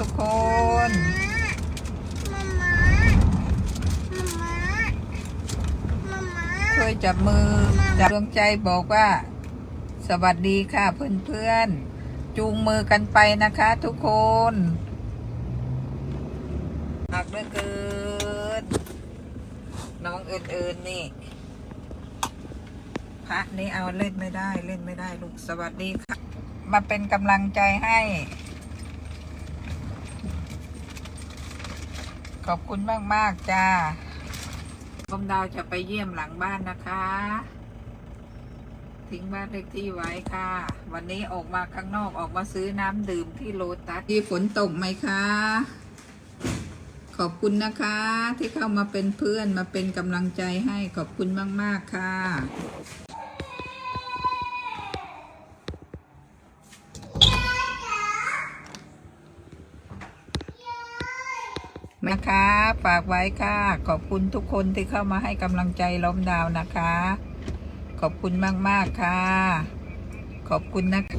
ทุกคน ช่วยจับมือจับดวงใจบอกว่า สวัสดีค่ะเพื่อนๆ จูงมือกันไปนะคะทุกคนหักเหลือเกินน้องเอิญๆนี่พระนี่เอาเล่นไม่ได้เล่นไม่ได้ลูกสวัสดีค่ะ มาเป็นกำลังใจให้ ขอบคุณมากๆจ้าลมดาวจะไปเยี่ยมหลังบ้านนะคะ ทิ้งบ้านเลขที่ไว้ค่ะ วันนี้ออกมาข้างนอกออกมาซื้อน้ำดื่มที่โลตัสที่ฝนตกไหมคะ ขอบคุณนะคะ ที่เข้ามาเป็นเพื่อนมาเป็นกำลังใจให้ขอบคุณมาก ๆ ค่ะ นะคะ ฝากไว้ค่ะ ขอบคุณทุกคนที่เข้ามาให้กำลังใจล้มดาวนะคะ ขอบคุณมาก ๆ ค่ะ ขอบคุณนะคะ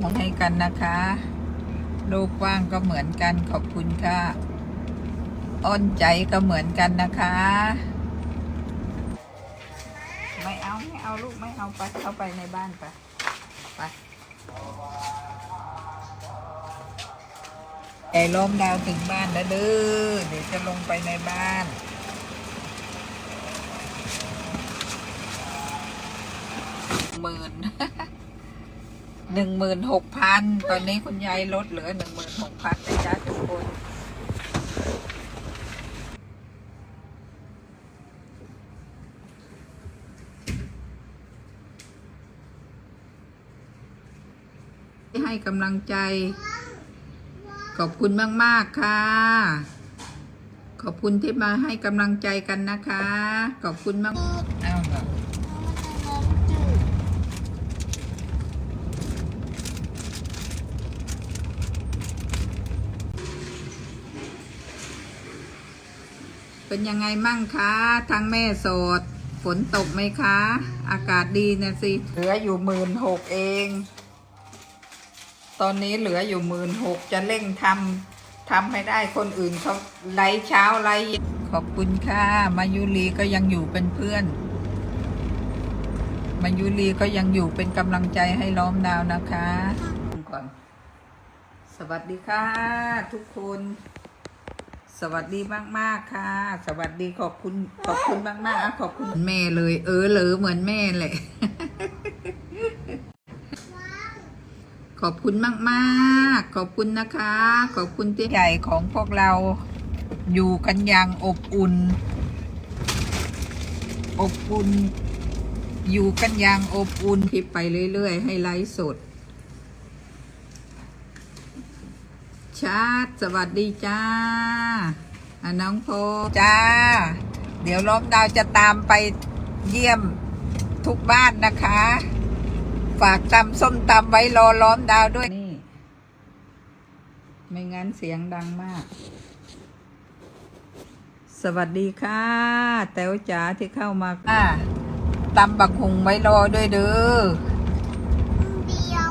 มองให้กันนะคะโลกกว้างก็เหมือนกันขอบคุณค่ะ อ้อนใจก็เหมือนกันนะคะ เอาลูกไม่เอาไปเข้าไปในบ้านไปไปไก่ล้มดาวถึงบ้านแล้วเด้อเดี๋ยวจะลงไปในบ้านหมื่นหนึ่งหมื่นหกพันตอนนี้คุณยายลดเหลือหนึ่งหมื่นหกพันนะจ๊ะทุกคน กำลังใจ ขอบคุณมาก ๆ ค่ะ ขอบคุณที่มาให้กำลังใจกันนะคะ ขอบคุณมากเอาเหรอเป็นยังไงมั่งคะทางแม่โสด ฝนตกไหมคะ อากาศดีนะสิ เหลืออยู่หมื่นหกเอง ตอนนี้เหลืออยู่หมื่นหกจะเร่งทำทำให้ได้คนอื่นเขาไล่เช้าไล่เย็นขอบคุณค่ะ มายุรีก็ยังอยู่เป็นเพื่อน มายุรีก็ยังอยู่เป็นกำลังใจให้ล้อมดาวนะคะก่อนสวัสดีค่ะ ทุกคน สวัสดีมากๆค่ะ สวัสดีขอบคุณขอบคุณมากๆอะขอบคุณแม่เลย เออเลยเหมือนแม่แหละ ขอบคุณมากๆ ขอบคุณนะคะ ขอบคุณที่ใหญ่ของพวกเราอยู่กันอย่างอบอุ่น อบอุ่น อยู่กันอย่างอบอุ่นคลิปไปเรื่อยๆ ให้ไลฟ์สดชาติสวัสดีจ้าอน้องโพจ้า เดี๋ยวล้อมดาวจะตามไปเยี่ยมทุกบ้านนะคะ ฝากตำส้มตำไว้รอล้อมดาวด้วยนี่ ไม่งั้นเสียงดังมาก สวัสดีค่ะ แต๋วจ๋าที่เข้ามาค่ะตำบักหุงไว้รอด้วยเด้อเดียว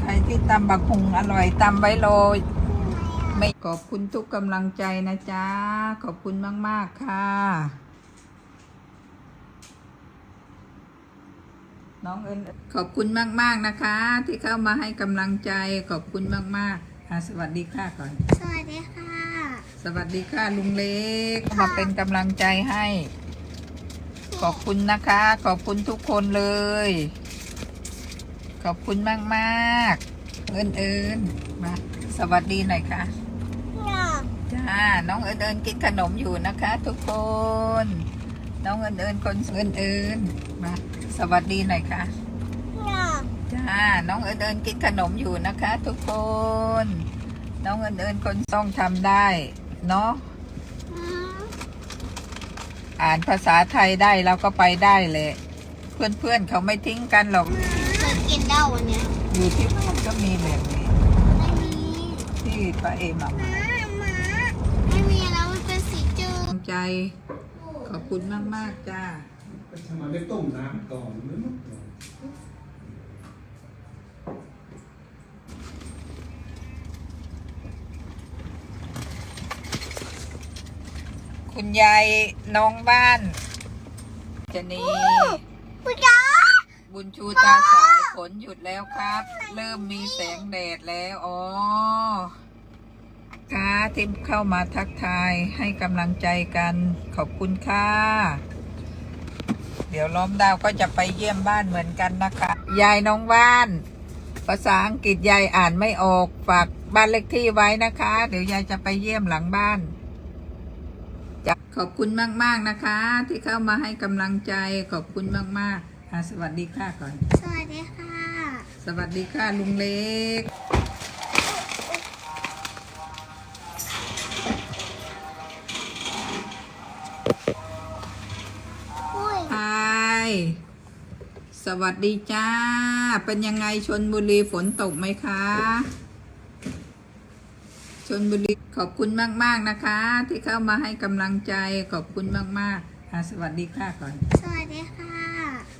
ใครที่ตำบักหุงอร่อยตำไว้รอไม่ขอบคุณทุกกำลังใจนะจ๊ะ ขอบคุณมาก ๆ ค่ะ น้องเอิญขอบคุณมากๆนะคะ ที่เข้ามาให้กำลังใจขอบคุณมากๆอะสวัสดีค่ะก่อน สวัสดีค่ะ สวัสดีค่ะลุงเล็กมาเป็นกำลังใจให้ ขอบคุณนะคะ ขอบคุณทุกคนเลย ขอบคุณมากมากๆเอิญเอิญมาสวัสดีหน่อยค่ะอยากจ้าน้องเอิญเอิญกินขนมอยู่นะคะ ทุกคน น้องเอิญเอิญคนเอิญเอิญมาสวัสดีหน่อยค่ะอยากจ้าน้องเอิญเอิญกินขนมอยู่นะคะ ทุกคน น้องเอิญเอิญคนต้องทำได้เนาะอืมอ่านภาษาไทยได้เราก็ไปได้เลย เพื่อนๆเขาไม่ทิ้งกันหรอกเคยกินได้วันเนี้ยอยู่ที่บ้านก็มีแบบนี้ไม่มีที่ป้าเอมเอาหมาหมาไม่มีแล้วมันเป็นสีจืดกำลังใจ ขอบคุณมากๆจ้าไปทำไมไม่ต้มน้ำก่อนหรือมั้งคุณยายน้องบ้าน จะนีปุจ้าบุญชูตาสายฝนหยุดแล้วครับ เริ่มมีแสงแดดแล้ว อ๋อ ค่ะที่เข้ามาทักทายให้กำลังใจกันขอบคุณค่ะ เดี๋ยวล้อมดาวก็จะไปเยี่ยมบ้านเหมือนกันนะคะ ยายน้องบ้าน ภาษาอังกฤษยายอ่านไม่ออกฝากบ้านเลขที่ไว้นะคะ เดี๋ยวยายจะไปเยี่ยมหลังบ้านจ้ะขอบคุณมาก ๆ นะคะ ที่เข้ามาให้กำลังใจขอบคุณมากๆอะสวัสดีค่ะก่อน สวัสดีค่ะ สวัสดีค่ะลุงเล็ก สวัสดีจ้า เป็นยังไงชนบุรีฝนตกไหมคะ ชนบุรีขอบคุณมาก ๆ นะคะ ที่เข้ามาให้กำลังใจขอบคุณมากๆอะสวัสดีค่ะก่อน สวัสดีค่ะ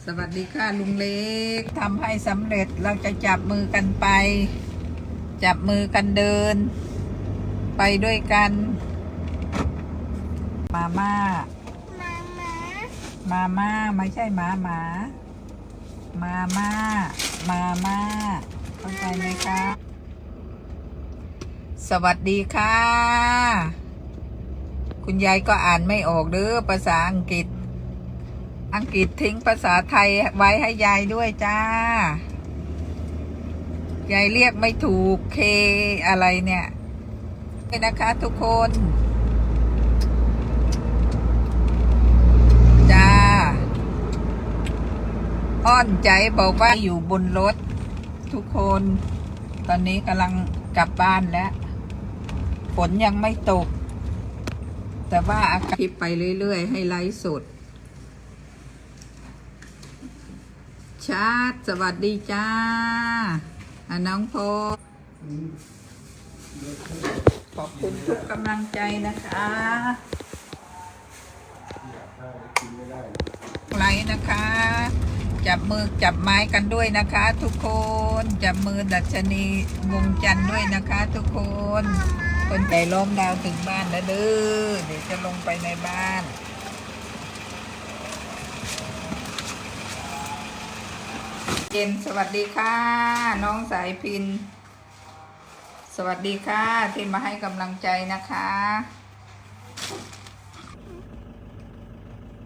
สวัสดีค่ะลุงเล็กทำให้สำเร็จเราจะจับมือกันไป จับมือกันเดิน ไปด้วยกัน มาม่ามามามาม่าไม่ใช่หมาหมา มาม่า มาม่า เข้าใจไหมคะ สวัสดีค่ะ คุณยายก็อ่านไม่ออกเด้อภาษาอังกฤษ อังกฤษทิ้งภาษาไทยไว้ให้ยายด้วยจ้า ยายเรียกไม่ถูกเคอะไรเนี่ยนะคะทุกคน จ้า อ้อนใจบอกว่าอยู่บนรถ ทุกคน ตอนนี้กำลังกลับบ้านแล้ว ฝนยังไม่ตก แต่ว่าอากาศไปเรื่อยๆ ให้ไลฟ์สดชาติสวัสดีจ้าอน้องโพขอบคุณทุกกำลังใจนะคะไลค์นะคะ จับมือจับไม้กันด้วยนะคะ ทุกคนจับมือดัชนีวงจันทร์ด้วยนะคะ ทุกคน คนใจล้อมดาวถึงบ้านแล้วเด้อเดี๋ยวจะลงไปในบ้านเจนสวัสดีค่ะ น้องสายพิน สวัสดีค่ะที่มาให้กำลังใจนะคะ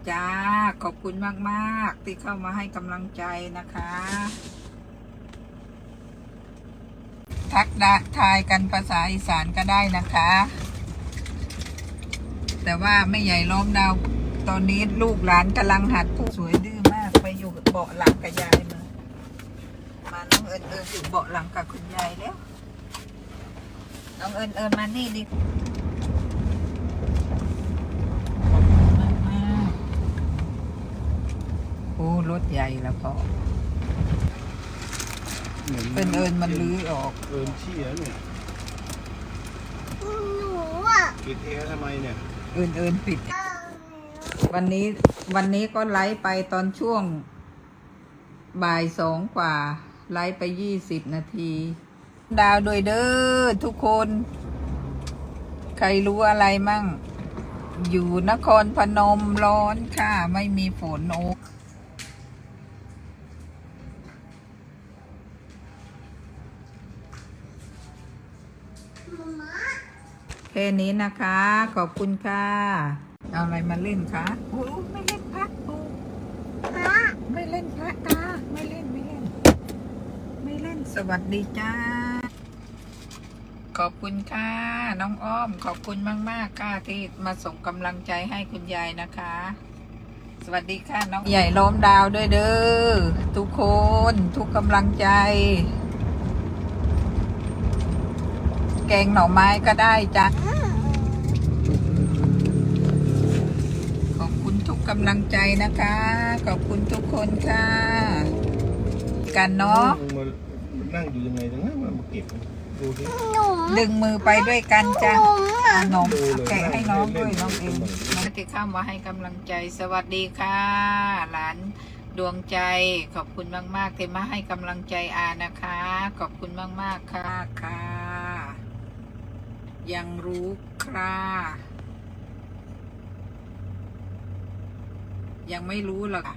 จ้า ขอบคุณมากๆ ที่เข้ามาให้กำลังใจนะคะ ทักดะทายกันภาษาอีสานก็ได้นะคะ แต่ว่าไม่ใหญ่ล้อมดาว ตอนนี้ลูกหลานกำลังหัดผู้สวยดื้อมากไปอยู่เบาะหลังกับยายมา มาน้องเอิญเอิญอยู่เบาะหลังกับคุณยายแล้ว น้องเอิญเอิญมานี่ดิขอบคุณมากมากๆโอ้รถใหญ่แล้วพอเอิญเอิญมันลื้อออกเอินเชี่ยเนี่ยหนูอะปิดแอร์ทำไมเนี่ย เอิญเอิญปิด วันนี้วันนี้ก็ไลฟ์ไปตอนช่วง บ่ายสองกว่า ไลฟ์ไปยี่สิบนาที ดาวโดวยเด้อทุกคน ใครรู้อะไรมั่ง อยู่นครพนมร้อนค่ะ ไม่มีฝนโอก แค่นี้นะคะ ขอบคุณค่ะ เอาอะไรมาเล่นคะโอ้ไม่เล่นพักโอ้ฮะไม่เล่นพระตา ไม่เล่นไม่เล่น ไม่เล่นสวัสดีจ้า ขอบคุณค่ะ น้องอ้อม ขอบคุณมาก ๆ ค่ะที่มาส่งกำลังใจให้คุณยายนะคะ สวัสดีค่ะน้องใหญ่ล้อมดาวด้วยเด้อทุกคนทุกกำลังใจ แกงหน่อไม้ก็ได้จ้ะ ขอบคุณทุกกำลังใจนะคะ ขอบคุณทุกคนค่ะ กันเนาะมันั่งอยู่ยังไงตรงนั้นมาเก็บดึงมือไปด้วยกันจ้ะน้องแกะให้น้องด้วยน้องเองน้องที่ข้ามมาให้กำลังใจสวัสดีค่ะ หลานดวงใจขอบคุณมาก ๆ ที่มาให้กำลังใจอานะคะ ขอบคุณมาก ๆ ค่ะค่ะ ยังรู้ครา ยังไม่รู้หรอกค่ะ